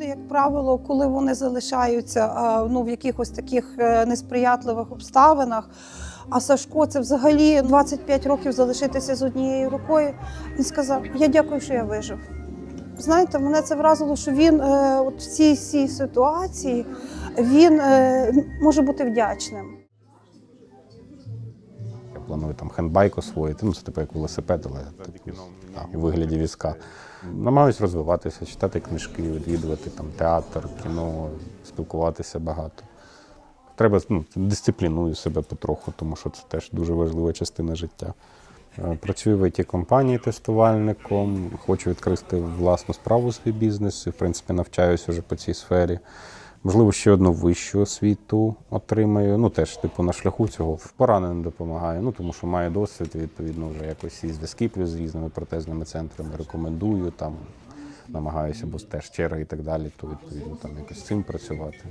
люди, як правило, коли вони залишаються ну, в якихось таких е, несприятливих обставинах. А Сашко це взагалі 25 років залишитися з однією рукою. Він сказав: Я дякую, що я вижив. Знаєте, мене це вразило, що він е, от в цій, цій ситуації він е, може бути вдячним. Планую там хендбайк освоїти, ну це типу як велосипед, але типу, да, у вигляді візка. Намагаюсь розвиватися, читати книжки, відвідувати там театр, кіно, спілкуватися багато. Треба ну, дисципліную себе потроху, тому що це теж дуже важлива частина життя. Е, Працюю в it компанії тестувальником, хочу відкрити власну справу свій бізнес. І, в принципі, навчаюся вже по цій сфері. Можливо, ще одну вищу освіту отримаю. Ну, теж, типу, на шляху цього в пораненим допомагаю. Ну, тому що маю досвід, відповідно, вже якось і зв'язки плюс з різними протезними центрами рекомендую там, намагаюся, бо теж черги і так далі, то відповідно там якось з цим працювати.